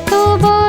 এত বড়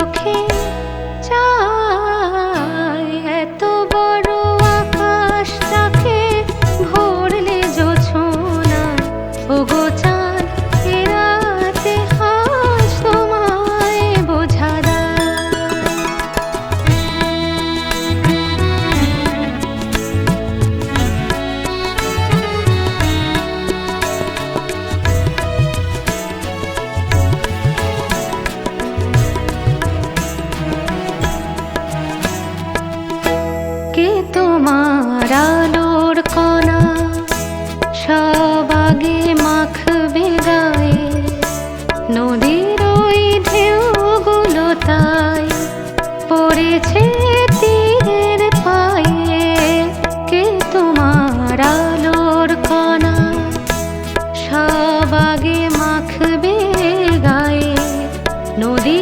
চোখে চা থেকে তোমার আলোর কণা, সব আগে মাখবে গায়ে। নদীর ওই ঢেউগুলো তাই পড়েছে তীরের পায়ে। কে তোমার আলোর কণা, সব আগে মাখবে গায়ে। নদী